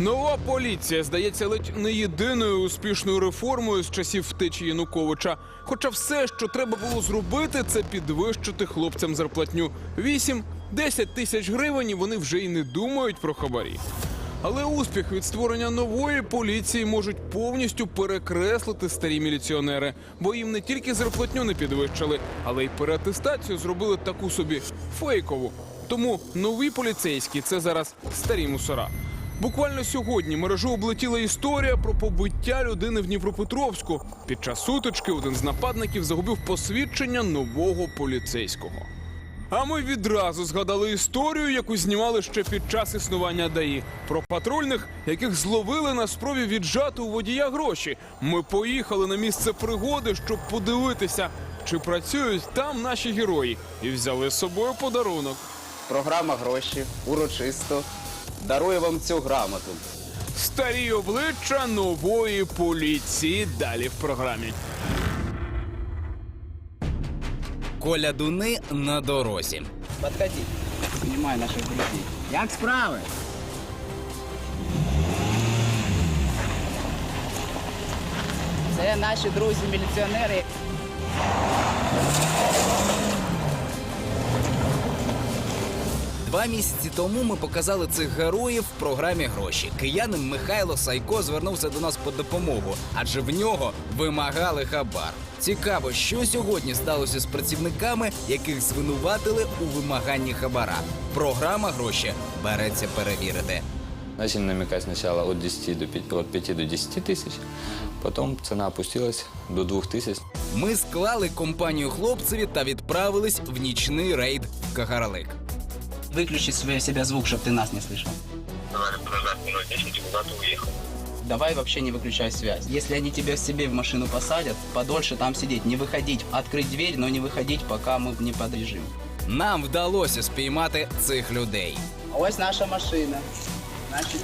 Нова поліція здається ледь не єдиною успішною реформою з часів втечі Януковича. Хоча все, що треба було зробити, це підвищити хлопцям зарплатню 8-10 тисяч гривень. Вони вже й не думають про хабарі. Але успіх від створення нової поліції можуть повністю перекреслити старі міліціонери, бо їм не тільки зарплатню не підвищили, але й переатестацію зробили таку собі фейкову. Тому нові поліцейські це зараз старі мусора. Буквально сьогодні мережу облетіла історія про побиття людини в Дніпропетровську. Під час сутички один з нападників загубив посвідчення нового поліцейського. А ми відразу згадали історію, яку знімали ще під час існування ДАІ. Про патрульних, яких зловили на спробі віджати у водія гроші. Ми поїхали на місце пригоди, щоб подивитися, чи працюють там наші герої, і взяли з собою подарунок. Програма гроші урочисто дарує вам цю грамоту. Старі обличчя нової поліції. Далі в програмі. Колядуни на дорозі. Подходи. Знімай наших друзів. Як справи? Це наші друзі-міліціонери. Два місяці тому ми показали цих героїв в програмі гроші. Киянин Михайло Сайко звернувся до нас по допомогу, адже в нього вимагали хабар. Цікаво, що сьогодні сталося з працівниками, яких звинуватили у вимаганні хабара. Програма гроші береться перевірити. Начали намекать сначала от 10 до 5, от 5 до 10 тысяч, потом цена опустилась до 2 тысяч. Ми склали компанію хлопцеві та відправились в нічний рейд в Кагарлик. Выключи свой себя звук, чтобы ты нас не слышал. Сказали подождать минут 10 и куда-то уехал. Давай вообще не выключай связь. Если они тебя себе в машину посадят, подольше там сидеть, не выходить, открыть дверь, но не выходить, пока мы не подрежим. Нам вдалося спіймати цих людей. Ось наша машина. Значить,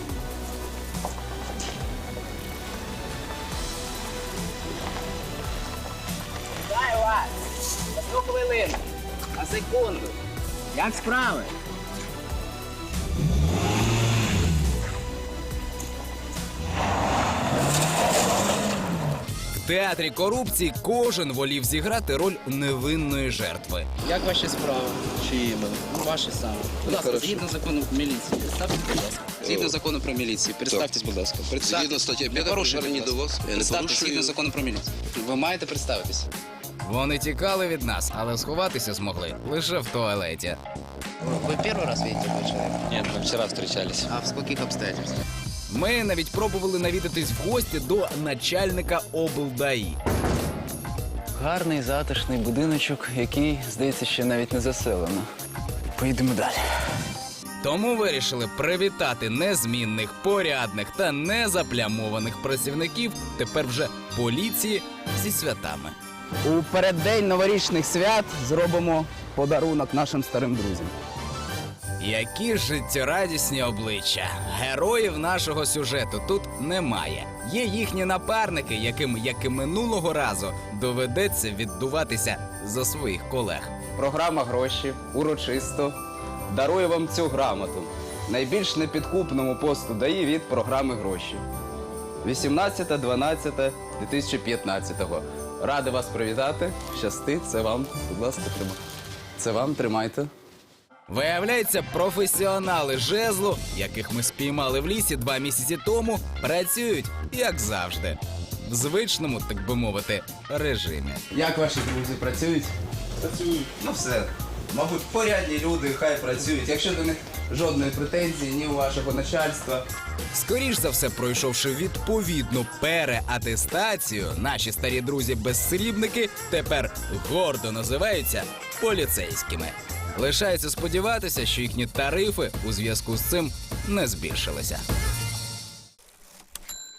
Дай вас! Одну хвилину. На секунду. Як справи? театрі корупції кожен волів зіграти роль невинної жертви. Як ваші справи? Чи іменно? Ваші саме. Будь ласка, згідно закону міліції. Представтесь, будь ласка. Згідно закону про міліцію. Представтесь, будь ласка. Представтесь. Згідно статті Не 5 порушуйте, звернення будь до ласка. вас. Я не Представтесь порушую. згідно закону про міліцію. Ви маєте представитись. Вони тікали від нас, але сховатися змогли лише в туалеті. Вы первый раз видите этого человека? Нет, мы вчера встречались. А в каких обстоятельствах? Ми навіть пробували навідатись в гості до начальника облдаї. Гарний затишний будиночок, який, здається, ще навіть не заселено. Поїдемо далі. Тому вирішили привітати незмінних, порядних та незаплямованих працівників тепер вже поліції зі святами. У переддень новорічних свят зробимо подарунок нашим старим друзям. Які життєрадісні обличчя. Героїв нашого сюжету тут немає. Є їхні напарники, яким, як і минулого разу, доведеться віддуватися за своїх колег. Програма гроші урочисто дарує вам цю грамоту. Найбільш непідкупному посту дає від програми гроші. 18.12.2015. Ради вас привітати. Щасти, це вам. Будь ласка, тримайте. Це вам тримайте. Виявляється, професіонали жезлу, яких ми спіймали в лісі два місяці тому, працюють як завжди, в звичному, так би мовити, режимі. Як ваші друзі працюють? Працюють. Ну все. Мабуть, порядні люди, хай працюють. Якщо до них жодної претензії, ні у вашого начальства. Скоріш за все, пройшовши відповідну переатестацію, наші старі друзі-безсрібники тепер гордо називаються поліцейськими. Лишається сподіватися, що їхні тарифи у зв'язку з цим не збільшилися.